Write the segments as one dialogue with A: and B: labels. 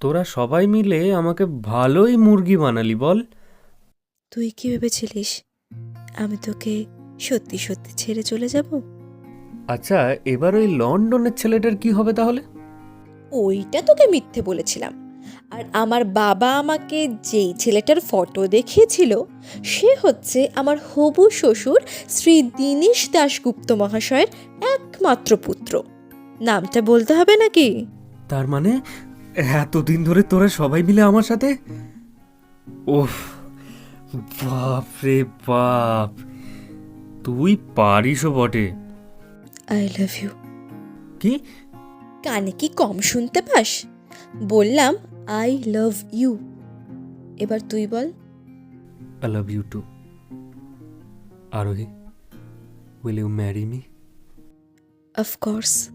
A: তোরা সবাই মিলে আমাকে ভালোই মুরগি বানালি বল।
B: তুই কি ভেবেছিলিস আমি তোকে সত্যি সত্যি ছেড়ে চলে যাব?
A: আচ্ছা এবার ওই লন্ডনের ছেলেটার কি হবে তাহলে?
B: ওইটা তোকে মিথ্যে বলেছিলাম। আর আমার বাবা আমাকে যেই ছেলেটার ফটো দেখিয়েছিল সে হচ্ছে আমার হবু শ্বশুর শ্রী দীনেশ দাশগুপ্ত মহাশয়ের একমাত্র পুত্র। নামটা বলতে হবে নাকি?
A: তার মানে এতদিন ধরে তোরা সবাই মিলে আমার সাথে? ওফ বাপ রে বাপ। তুই পারিসও বটে।
B: আই লাভ ইউ
A: কি?
B: কানে কি কম শুনতে পাস? বললাম আই লাভ ইউ এবার তুই বল।
A: I love you too Arohi will you marry me
B: of course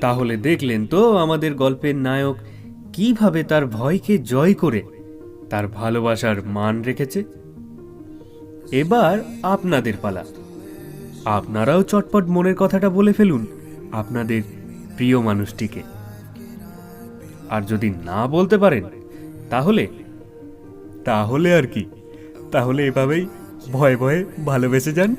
A: তাহলে দেখলেন তো আমাদের গল্পের নায়ক কীভাবে তার ভয়কে জয় করে তার ভালোবাসার মান রেখেছে। এবার আপনাদের পালা। আপনারাও চটপট মনের কথাটা বলে ফেলুন আপনাদের প্রিয় মানুষটিকে। আর যদি না বলতে পারেন, তাহলে? তাহলে আর কি। তাহলে এভাবেই ভয়ে ভয়ে ভালোবেসে যান।